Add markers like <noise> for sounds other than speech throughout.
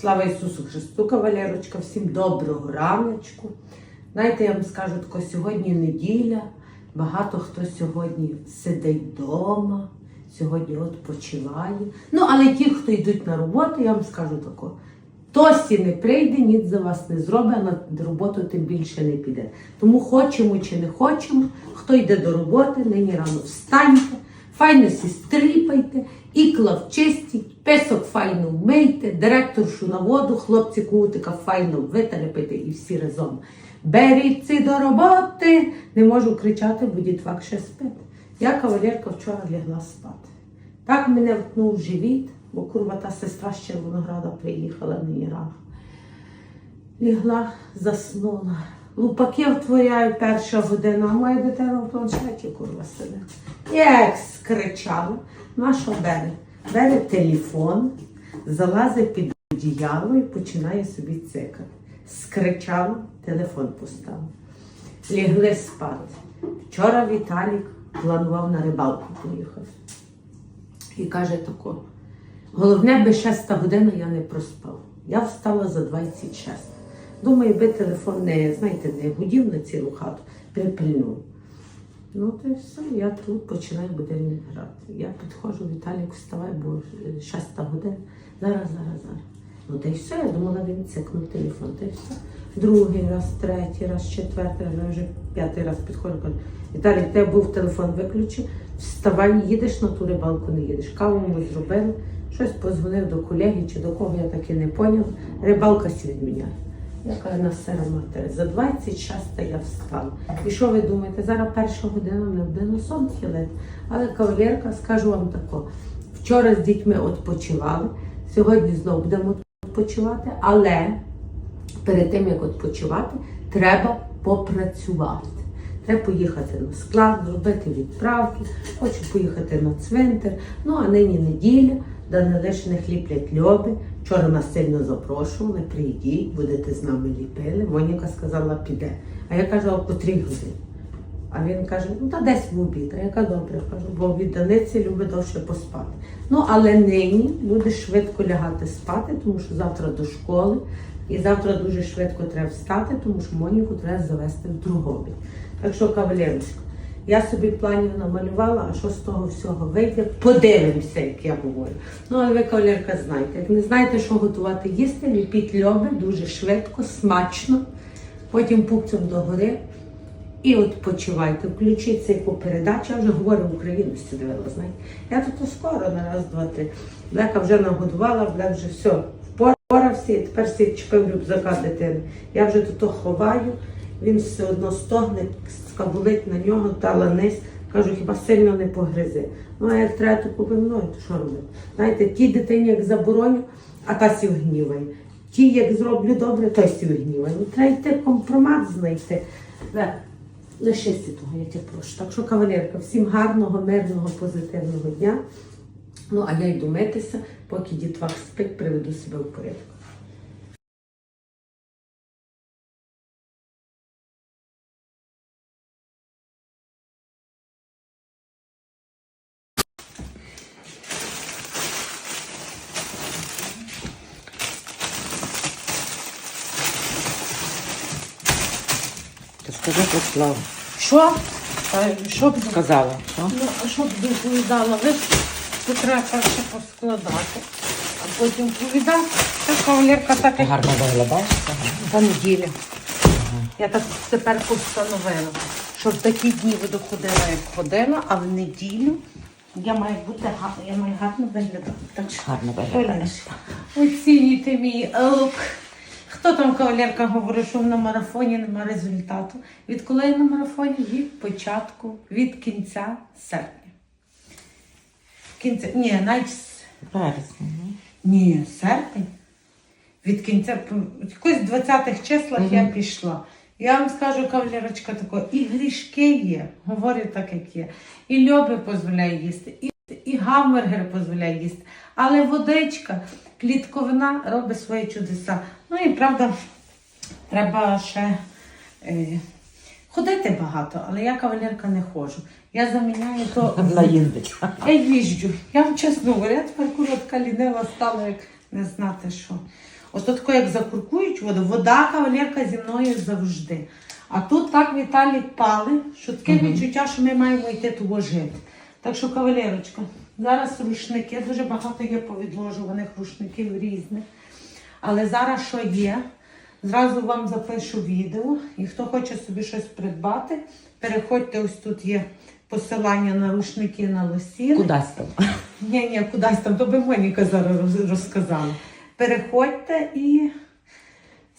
Слава Ісусу Христу, кавалерочка, всім доброго раночку. Знаєте, я вам скажу тако, сьогодні неділя, багато хто сьогодні сидить вдома, сьогодні відпочиває. Ну, але ті, хто йдуть на роботу, я вам скажу тако. Тосі не прийде, ніц за вас не зробить, а на роботу тим більше не піде. Тому хочемо чи не хочемо, хто йде до роботи, нині рано встаньте, файно сі ікла вчистіть, песок файно вмийте, директоршу на воду, хлопці кутика файно витерпите і всі разом. Беріться до роботи! Не можу кричати, бо дітвак ще спить. Я кавалерка вчора лягла спати. Так мене втнув живіт, бо курва та сестра з Червонограда приїхала нині рано. Лігла, заснула. Лупаки втворяю перша година, а моя дитина в планшеті курва сидить. Як скричала, на що бере? Бере телефон, залазить під одіяло і починає собі цикати. Скричала, телефон поставив. Лігли спати. Вчора Віталік планував на рибалку поїхати. І каже тако, головне би шеста година я не проспав. Я встала за 26. Думаю, би телефон не, знаєте, не гудів на цілу хату, припильнув. Ну, то й все, я тут починаю будильник грати. Я підходжу, Віталік вставай, бо е, шеста година. Зараз, зараз, зараз. Ну, та й все, я думала, він цикнув телефон, та й все. Другий раз, третій раз, четвертий раз, я вже п'ятий раз підходжу, кажу, Віталій, тебе був телефон виключи, вставай, їдеш на ту рибалку, не їдеш. Каву ми зробили, щось позвонив до колеги чи до кого, я так і не поняв. Рибалка сі відміняє. Я кажу, на матері, за 26 я встала. І що ви думаєте, зараз перша година не на сон хилити. Але кавалерка, скажу вам тако, вчора з дітьми відпочивали, сьогодні знову будемо відпочивати, але перед тим, як відпочивати, треба попрацювати. Треба поїхати на склад, зробити відправки, хочу поїхати на цвинтар. Ну а нині неділя, де не лише не хліплять льоби. Вчора нас сильно запрошували, прийдіть, будете з нами ліпили. Моніка сказала, піде. А я кажу, по три години. А він каже, ну та десь в обід. А я кажу, добре, кажу, бо від Даниці любить довше поспати. Ну, але нині люди швидко лягати спати, тому що завтра до школи. І завтра дуже швидко треба встати, тому що Моніку треба завести в другобі. Так що, кавалерочка, я собі планів намалювала, а що з того всього вийде, подивимося, як я говорю. Ну, але ви, кавалерка, знаєте, як не знаєте, що готувати їсти, ліпіть льоби дуже швидко, смачно, потім пупцем догори. І от почувайте, включіть цей по передачі, я вже говорю в українську дивила, знаєте. Я тут скоро на раз, два, три. Блека вже нагодувала, Блек вже все, впорався, і тепер всі чпив рюкзака дитини. Я вже тут ховаю, він все одно стогне, скабулить на нього, дала низ. Кажу, хіба сильно не погризи. Ну, а як треба, то купи то що робити? Знаєте, тій дитині як забороню, а та сів гніває. Ті, як зроблю добре, той сів гніває. Ну, треба йти компромат знайти. Лишися того, я тебе прошу. Так що, кавалерка, всім гарного, мирного, позитивного дня. Ну, а я йду митися, поки дітвак спить, приведу себе в порядок. Скажи про славу. Що? Що б Сказала, що? Ну, а що б доповідала? Ви тут треба перше поскладати, а потім повідати. Та кавалерка так як Гарно виглядаєшся. та неділя. Я так тепер постановила, що в такі дні буду ходила, як ходила, а в неділю я маю бути гарно, я маю гарно виглядати. Так що, Гарно виглядаєш. Оцінюйте мій лук. Хто там кавалерка говорить, що на марафоні нема результату? Від коли я на марафоні? Від початку, від кінця серпня. Кінця, ні, навіть ні, серпень. Від кінця, якось в 20-х числах я пішла. Я вам скажу, кавалерочка, тако, і грішки є, говорю так, як є. І льоби дозволяє їсти, і, і гамбургер дозволяє їсти. Але водичка, клітковина робить свої чудеса. Ну і правда, треба ще е, ходити багато, але я кавалерка не ходжу. Я заміняю то <laughs> На їздить. я їжджу. Я вам чесно говорю, я тепер коротка лінива стала, як не знати що. Ось тако, як закуркують воду, вода кавалерка зі мною завжди. А тут так Віталій пали, що таке відчуття, що ми маємо йти того жити. Так що, кавалерочка, зараз рушники, дуже багато є повідложуваних рушників різних. Але зараз що є? Зразу вам запишу відео. І хто хоче собі щось придбати, переходьте, ось тут є посилання на рушники на лосіни. Кудись там. <laughs> Ні, ні, кудись там, то би Моніка зараз розказала. Переходьте і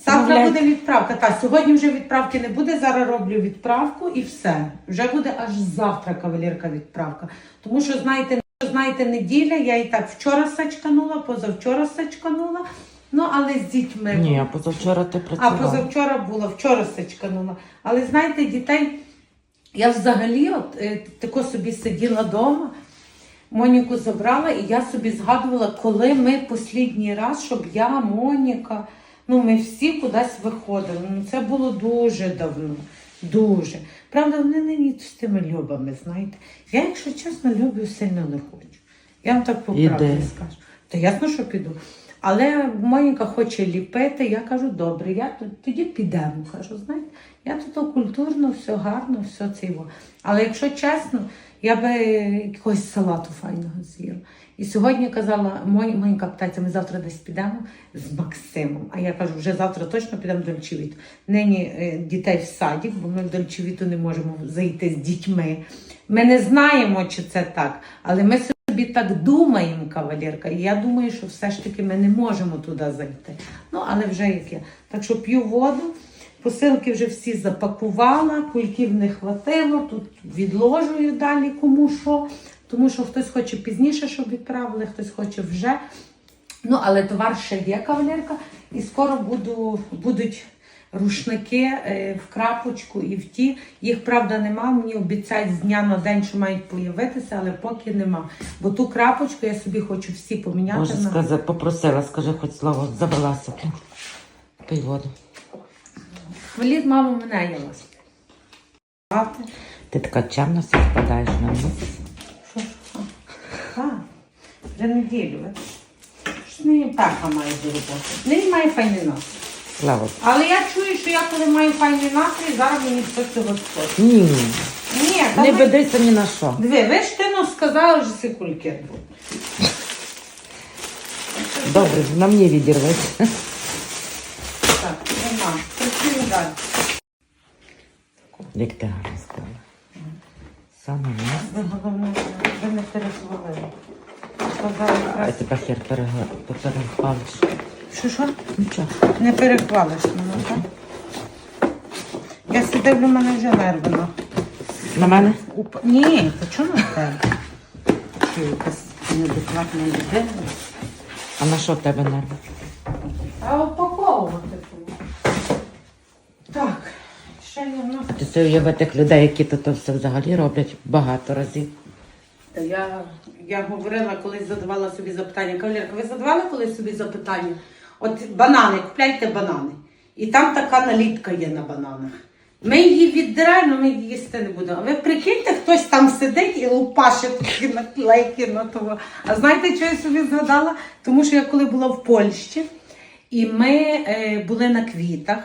завтра буде відправка. Та, сьогодні вже відправки не буде, зараз роблю відправку і все. Вже буде аж завтра кавалерка відправка. Тому що, знаєте, знаєте, неділя, я і так вчора сачканула, позавчора сачканула, ну але з дітьми. Ні, а позавчора ти А позавчора була, вчора сачканула. Але знаєте, дітей, я взагалі от е, тако собі сиділа вдома, Моніку забрала, і я собі згадувала, коли ми послідній раз, щоб я, Моніка, ну ми всі кудись виходили. Ну це було дуже давно. Дуже. Правда, вони нині з тими любами, знаєте. Я, якщо чесно, люблю сильно не хочу. Я вам так по правді скажу. Та ясно, що піду. Але Моніка хоче ліпити, я кажу, добре, я тоді підемо. Кажу, знаєте, я тут культурно, все гарно, все ціво. Але якщо чесно, я би якогось салату файного з'їла. І сьогодні казала, Мон- Моніка питається, ми завтра десь підемо з Максимом. А я кажу, вже завтра точно підемо до Дольчевіту. Нині е, дітей в садик, бо ми в Дольчевіту не можемо зайти з дітьми. Ми не знаємо, чи це так, але ми собі так думаємо, кавалерка. І я думаю, що все ж таки ми не можемо туди зайти. Ну, але вже яке. Так що п'ю воду. Посилки вже всі запакувала, кульків не хватило, тут відложую далі кому що. Тому що хтось хоче пізніше, щоб відправили, хтось хоче вже. Ну, але товар ще є кавалерка, і скоро буду, будуть рушники е, в крапочку і в ті. Їх, правда, нема. Мені обіцяють з дня на день, що мають появитися, але поки нема. Бо ту крапочку я собі хочу всі поміняти. Може, на... сказати, попросила, скажи хоч слово, блін. Пий воду. Хваліть, мама, мене є Ти така чемна, все впадаєш на місце. Що ж? А, вже неділю. Щось мені пеха має до роботи. Нині має файний нас. Слава. Але я чую, що я коли маю файний настрій, зараз мені все цього стоїть. Ні, Ні, не давай. ведися ні на що. Диви, ви ж ти ну сказали, що це кульки був. Добре, на мені відірветься. Так, нема. Працюю далі. Як ти гарно сказала. Саме місце. Ви головне, ви не пересвалили. А тебе хер перехвалиш. Що що? Нічого. Не перехвалиш мене, так? Я сидив, в мене вже нерви. на- мене? Уп... Ні, то чому тебе? Ти якась неадекватна людина. А на що в тебе нерви? А упаковувати було. Так, ще є в нас. Ти собі уяви тих людей, які то, то все взагалі роблять багато разів. Я, я говорила, колись задавала собі запитання. Кавалерка, ви задавали колись собі запитання? От банани, купляйте банани. І там така наліпка є на бананах. Ми її віддираємо, ми її їсти не будемо. А ви прикиньте, хтось там сидить і лупаше такі наклейки на того. А знаєте, що я собі згадала? Тому що я коли була в Польщі, і ми е, були на квітах,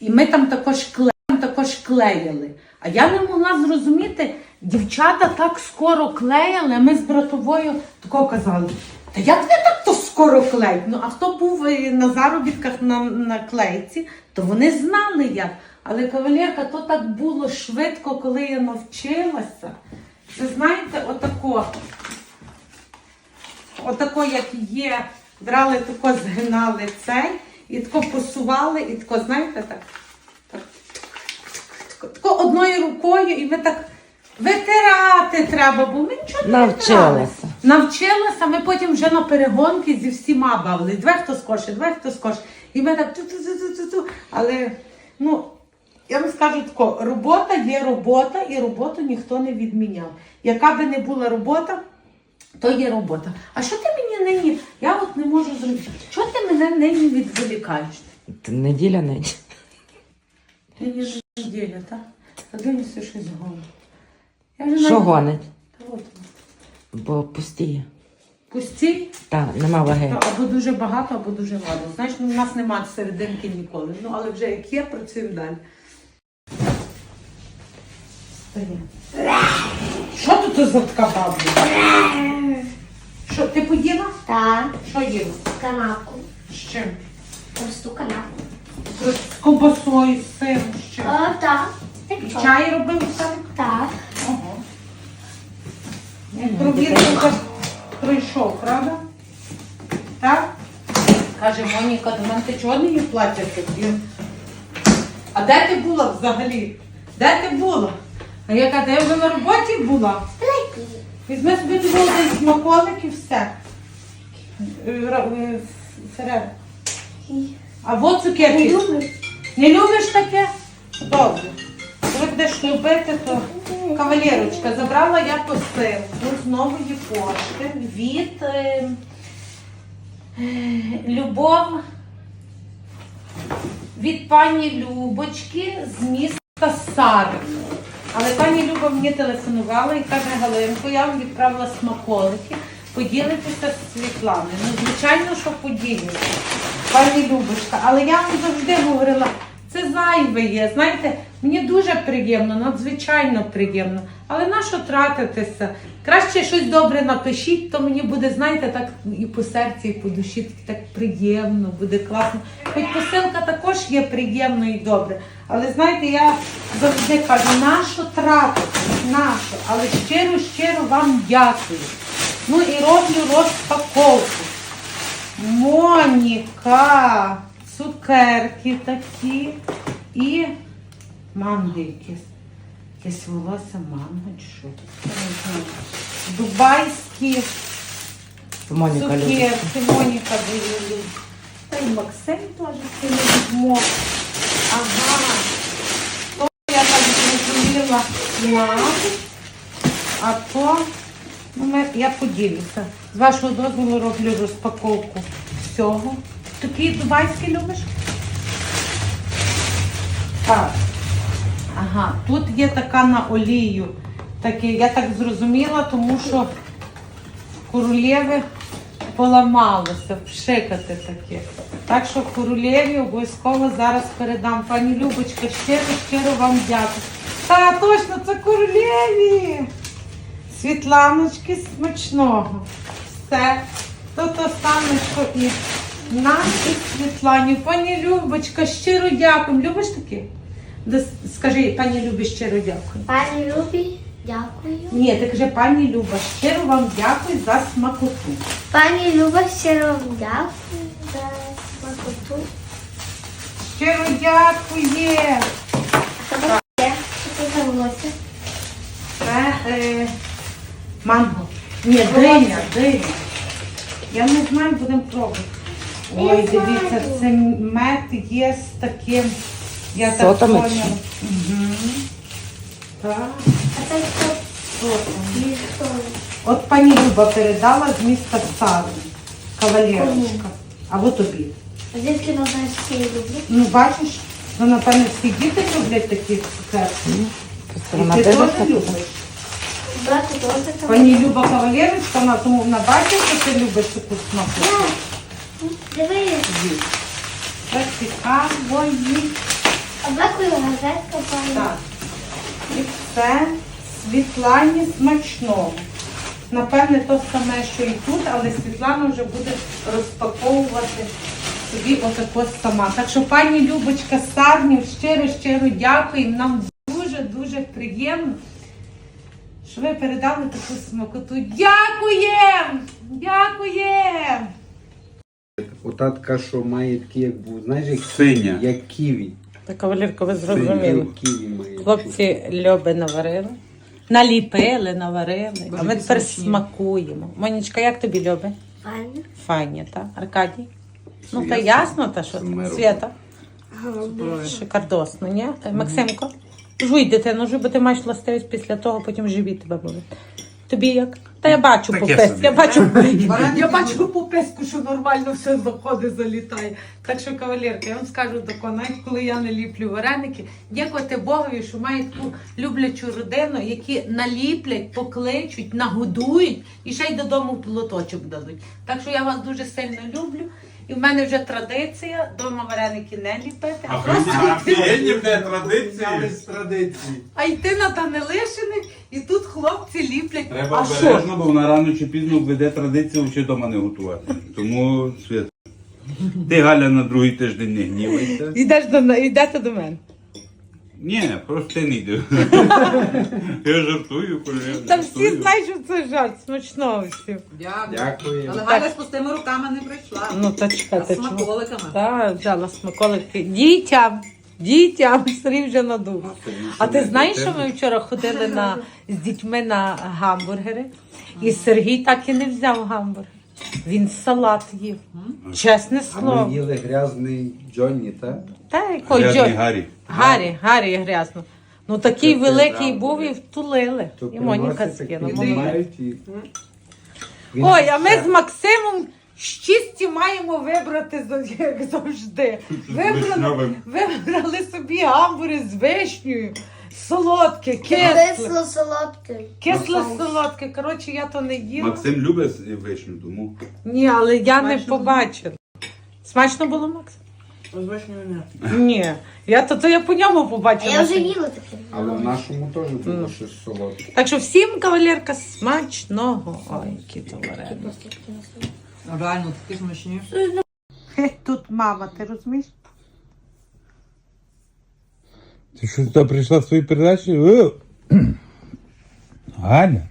і ми там також клеїли також клеїли. А я не могла зрозуміти, дівчата так скоро клеїли, ми з братовою тако казали. Та як ви так то скоро клеїть? Ну а хто був е, на заробітках на, на клейці, то вони знали як. Але кавалерка, то так було швидко, коли я навчилася. Це знаєте, отако. Отако, як є, брали тако, згинали цей, і тако посували, і тако, знаєте, так. Тако, одною рукою, і ви так витирати треба, бо ми нічого не Навчилася. витирали. Навчилася, ми потім вже на перегонки зі всіма бавили. Две хто скорше, две хто скорше. І ми так ту-ту-ту-ту-ту. Але, ну, я вам скажу тако, робота є робота, і роботу ніхто не відміняв. Яка би не була робота, то є робота. А що ти мені нині? Я от не можу зрозуміти. Чого ти мене нині відволікаєш? Ти Неділя не. Нині ж неділя, так? Та дивлюся щось голову. Я вже Що навіть- гонить? Та от, Бо пустіє. Пусті, Та, нема ваги. або дуже багато, або дуже мало. Знаєш, ну, у нас немає серединки ніколи. Ну, але вже як є, працюємо далі. Встає. Що тут за така бабля? Що, ти поїла? Так, Що їла? канапку. З чим? Просту канапку. З ковбасою, з сиром, чим? О, так. Так, І чай робив сам? Так. Ого. Провірку прийшов, правда? Так? Каже Моніка, до мене ти чого не її плаття тоді? А де ти була взагалі? Де ти була? А я кажу, я вже на роботі була. Візьми собі один смаколик і все. Е, ра- А от цукерки. Не люблю. Не любиш таке? Добре. Коли будеш любити, то кавалерочка, забрала я посилку з нової пошти від е, е, Любов від пані Любочки з міста Сари. Але пані Люба мені телефонувала і каже, Галинко, я вам відправила смаколики. Поділитися з Світланою. Ну, звичайно, що поділюся. Пані Любочка, але я вам завжди говорила, це зайве є. Знаєте, мені дуже приємно, надзвичайно приємно. Але на що тратитися? Краще щось добре напишіть, то мені буде, знаєте, так і по серці, і по душі так приємно, буде класно. Хоч посилка також є приємно і добре. Але знаєте, я завжди кажу, на що тратити? На що? Але щиро, щиро вам дякую. Ну і роблю розпаковку. Моніка, цукерки такі і манго якесь. Якесь волосся манго чи що? Дубайські Моніка любить. цукерки. Моніка дуже любить. Та й Максим теж сильно відмов. Ага. То я так зрозуміла на, а то ну, я поділюся. З вашого дозволу роблю розпаковку всього. Такі дубайські любиш? Так. Ага, тут є така на олію. Таке, я так зрозуміла, тому що королєви поламалося, вшикати таке. Так що королєві обов'язково зараз передам. Пані Любочка, щиро, щиро вам дякую. Та, точно, це королєві. Світланочки смачного. Все. То то саме, що і нам, і Світлані. Пані Любочка, щиро дякую. Любиш таке? Скажи, пані Любі, щиро дякую. Пані Любі, дякую. Ні, ти кажи, пані Люба, щиро вам дякую за смакоту. Пані Люба, щиро вам дякую за смакоту. Щиро дякує. А що це? Що це за волосся? Це е, манго. Ні, диня, диня. Я не знаю, будемо пробувати. Ой, дивіться, знаю. це мед є з таким. Я так Сотами поняла. чи? Угу. Так, А це. І хто? От пані Люба передала з міста Сару. Кавалерочка. Або тобі. А звідки вона знає, що я її люблю? Ну, бачиш, ну, напевно, всі діти люблять такі цукерки. Просто І вона ти теж дивиться. любиш. Брати теж. Пані Люба кавалерочка, вона тому вона бачить, що ти любиш таку смаку. Дивись. Це цікаво їй. Облакою газетка пані. Так. І це Світлані смачного. Напевне, то саме, що і тут, але Світлана вже буде розпаковувати собі отако сама. Так що, пані Любочка Сарнів, щиро-щиро дякуємо. Нам дуже-дуже приємно, що ви передали таку смакоту. Дякуємо! Дякуємо! Ота така, що має такі, як бу- знаєш, як, Синя. як ківі. Та кавалерка, ви зрозуміли. як ківі має. Хлопці льоби наварили. Наліпили, наварили, а ми тепер смакуємо. Монічка, як тобі льоби? Пані. Файні, так? Аркадій? Ну, та ясно. та що. Свята, шикардосно, ні? Максимко? Жуй, дитину, жуй, бо ти маєш властивість після того, потім живіт тебе буде. Тобі як? Та я бачу Таке писку, собі. я бачу, <laughs> я бачу по писку, що нормально все заходить, залітає. Так що, кавалерка, я вам скажу тако, навіть коли я не ліплю вареники, дякувати Богові, що маю таку люблячу родину, які наліплять, покличуть, нагодують і ще й додому платочок дадуть. Так що я вас дуже сильно люблю. І в мене вже традиція дома вареники не ліпити, а просто Офігенні буде традиції. з традиції. а йти на Данилишини, і тут хлопці ліплять. Треба а що? обережно, бо вона рано чи пізно введе традицію ще дома не готувати. Тому свят. Ти Галя на другий тиждень не гнівайся. Йдеш до йдете до мене. Ні, просто не йди. <laughs> Я жартую, коли я Та всі знають, що це жарт, смачного всім. Дякую. Дякую. Але Галя з пустими руками не прийшла. Ну та А чекайте, з чому? смаколиками. Так, взяла смаколики. Дітям, дітям, Сергій вже надув. А ти знаєш, що ми вчора ходили на, з дітьми на гамбургери? І Сергій так і не взяв гамбургер. Він салат їв. Чесне А слово. ми їли грязний Джонні, так? Та який Грязний Гаррі. Гарі, Гарі грязно. Ну такий Це великий правда. був і втулили. То І Моніка приносять скинула. знімають і- Він Ой, а ми з Максимом щасті маємо вибрати як завжди. Вибрали, вишневим. вибрали собі гамбури з вишнею, солодке, кисле. Кисло солодке. Кисле солодке. Коротше, я то не їла. Максим любить вишню, тому. Ні, але я не Смачно побачила. Смачно було, Макс? З вишнею не. Ні. Я то, то я по ньому А побачила. я вже їла таке. Але в нашому теж було щось солодке. Так що всім, кавалерка, смачного. Ой, які то. Реально, такі смачні. Тут мама, ти розумієш? Ти що туди прийшла в свої передачі? <clears throat> О! Галя.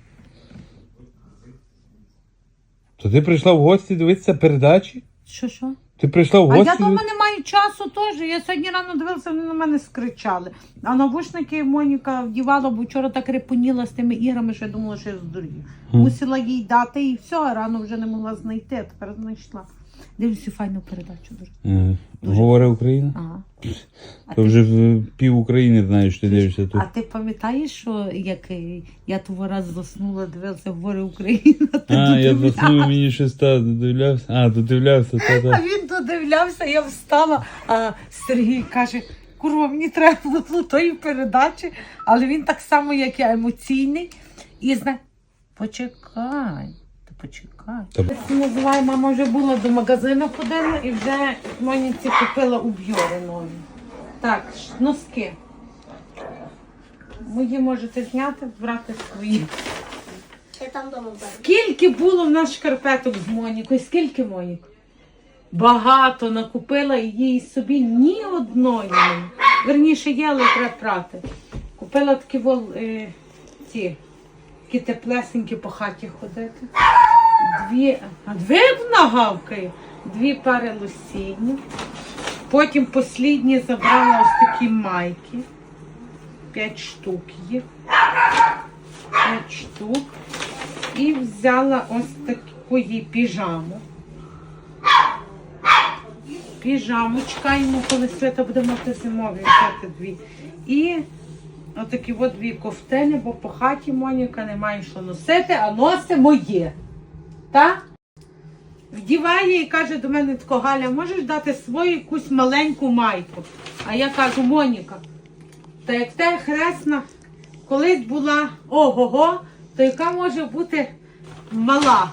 То ти прийшла в гості дивитися передачі? Що що? Ти прийшла в А я дома не маю часу теж. Я сьогодні рано дивилася, вони на мене скричали. А навушники Моніка вдівала, бо вчора так репоніла з тими іграми, що я думала, що я здурію. Мусила їй дати і все, а рано вже не могла знайти, а тепер знайшла. Дивлюся файну передачу дуже. Е, Говорить Україна? Ага. А То ти, вже в пів України знаєш, ти дивишся тут. а ти пам'ятаєш, що як е, я того раз заснула, дивилася говори Україна? <laughs> ти А, я заснув, мені щось та додивлявся. А, додивлявся, та А він додивлявся, я встала, а Сергій каже, курва, мені треба було тої передачі, але він так само, як я, емоційний. І знає, почекай, почекай. Це називає, мама вже була до магазину ходила і вже Моніці купила уб'йори нові. Так, носки. Мої можете зняти, брати свої. Я там вдома беру. Скільки було в нас шкарпеток з Монікою? Скільки Монік? Багато накупила і їй собі ні одної. Верніше є, але треба прати. Купила такі вол, е, ці, такі теплесенькі по хаті ходити. Дві, дві вона. Дві пари лосінів. Потім послідні забрала ось такі майки. П'ять штук їх. П'ять штук. І взяла ось таку їй піжаму. Піжаму чекаємо, коли свята буде мати зимові взяти дві. І отакі от дві ковтини, бо по хаті Моніка немає що носити, а носить моє. Так? Вдіває і каже до мене тако, Галя, можеш дати свою якусь маленьку майку? А я кажу, Моніка, та як те хресна колись була ого-го, то яка може бути мала?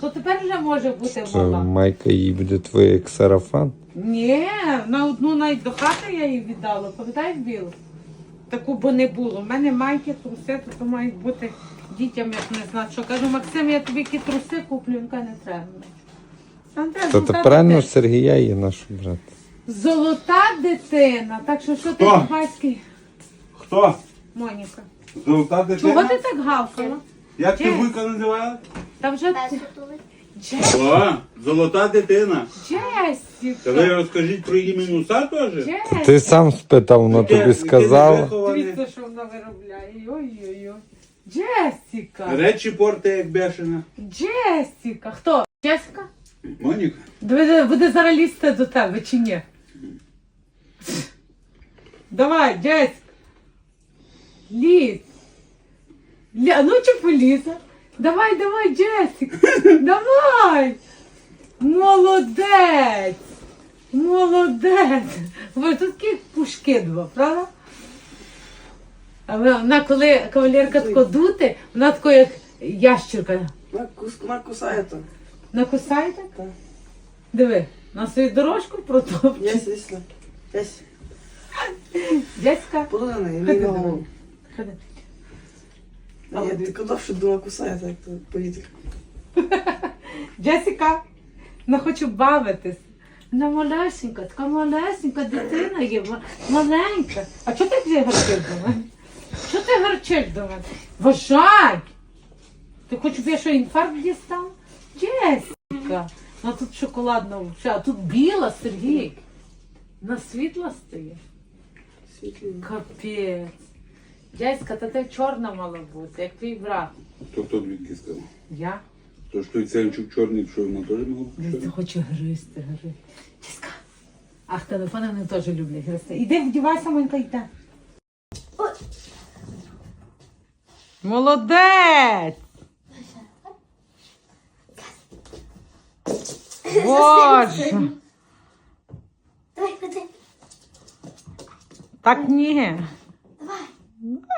То тепер вже може бути мала. майка їй буде твоя як сарафан. Ні, на одну навіть до хати я її віддала, пам'ятаєш білу? Таку бо не було. У мене майки, труси, то, то мають бути дітям, як не знати. Що кажу, Максим, я тобі які труси куплю, він каже, не треба. Та не треба, золота правильно дитина. Сергія є наш брат. Золота дитина. Так що що ти Хто? батький, Хто? Моніка? Золота Чого дитина? ти так гавкала? Як ти Джес. вуйка називала? Та вже Без ти- готовий. Джес- О, золота дитина. Та Джесіка. ви розкажіть про її мінуса теж? Ти сам спитав, вона Яке- тобі яке сказала. Дивіться, що вона виробляє. Ой-ой-ой. Джесіка. Речі порти, як бешена. Джесіка. Хто? Джесіка? Моніка. Буде, буде зараз лізти до тебе чи ні? Давай, Джесіка. Лізь. Ля, ну чи поліза? Давай, давай, Джесік. Давай. Молодець. Молодець. Ви тут такі пушки два, правда? Вона, коли кавалерка тако дути, вона тако як ящерка. На, кус, на кусает он. Накусаєте? Так. Диви, на свою дорожку протопче. Есть, есть. Есть. Дядька. Подумай, не Ходи, голову. Ходи. А я куди що думала кусає, так то повітря. <laughs> Джесіка, вона хоче бавитись. Вона малесенька, така малесенька дитина є, ма- маленька. А чого ти вже до мене? Вважай! Ти хочеш, щоб я що інфаркт дістав? Джесіка, ну тут шоколадна вовча, а тут біла, Сергій. На світла стає. Капець. Джеська, та ти чорна мала бути, як твій брат. То хто сказав? Я? То ж той ценчук чорний, що вона теж мала бути чорна? хочу гризти, гризти. Чиска. Ах, телефони вони теж люблять гризти. Іди вдівайся, Монька, йде. Молодець! Боже! Давай, ходи. Так ні. Давай.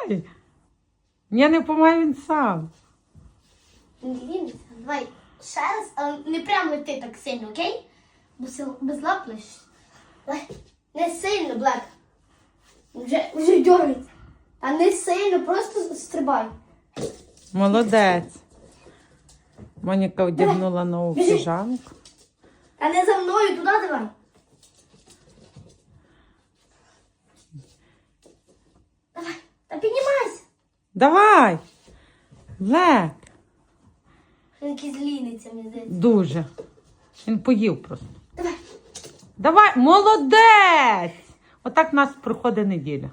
Ай. Ні, не помагай він сам. Давай. Ще раз, але не прямо ти так сильно, окей? Бо це без лап лиш. Давай. Не сильно, Блек. Вже, вже дьорить. А не сильно, просто стрибай. Молодець. Моніка одягнула нову Біжи. піжамку. А не за мною, туди давай. Давай. Та піднімайся. Давай! Лек! Він якийсь ліниться, мені здається. Дуже. Він поїв просто. Давай. Давай, молодець! Отак в нас проходить неділя.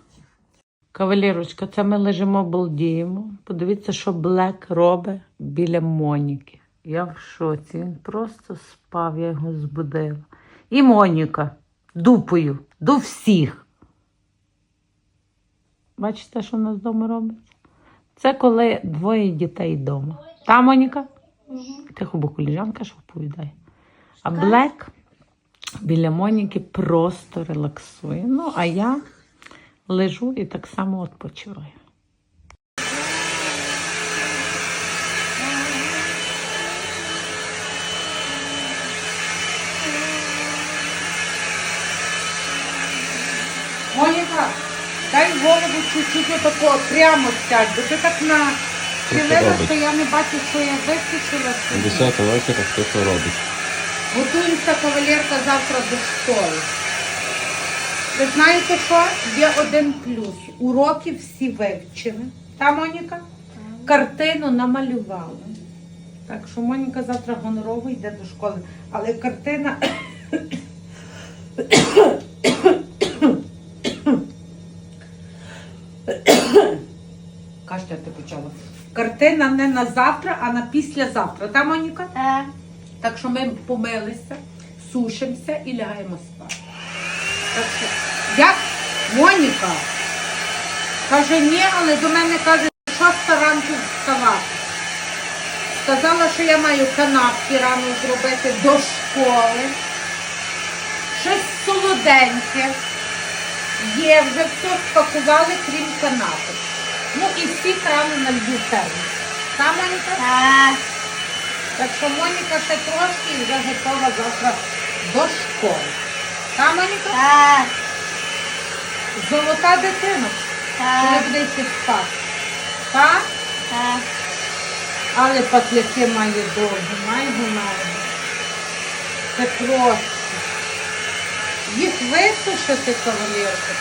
Кавалерочка, це ми лежимо, балдіємо. Подивіться, що Блек робить біля Моніки. Я в шоці. Він просто спав, я його збудила. І Моніка дупою до всіх. Бачите, що в нас вдома робиться? Це коли двоє дітей вдома. Та, Моніка? Тихо, бо коліжанка що оповідає. А Блек біля Моніки просто релаксує. Ну, а я лежу і так само відпочиваю. Моніка, дай голову чуть-чуть отако прямо сядь, бо ти так на що я не бачу, що я собі. 10 вечора хто що робить. Готуємося кавалерка завтра до школи. Ви знаєте що? Є один плюс. Уроки всі вивчили. Та Моніка? Картину намалювала. Так що Моніка завтра гонорово йде до школи. Але картина. Кашляти почала. Картина не на завтра, а на післязавтра. Та, Моніка? Так. Так що ми помилися, сушимося і лягаємо спати. Як Моніка каже, ні, але до мене каже, шоста ранку вставати. Сказала, що я маю канапки рано зробити до школи. Щось солоденьке. Є, вже все спакували, крім канапок. Ну і всі рано на льду. Та, Моніка? Так. Так що Моніка ще трошки і вже готова завтра до школи. Та, Моніка? Так. Золота дитина. Коли Так. буде йти спати. Так? Так. Але патляки має довгі, має гонали. Це просто. Їх висушити, кавалерка.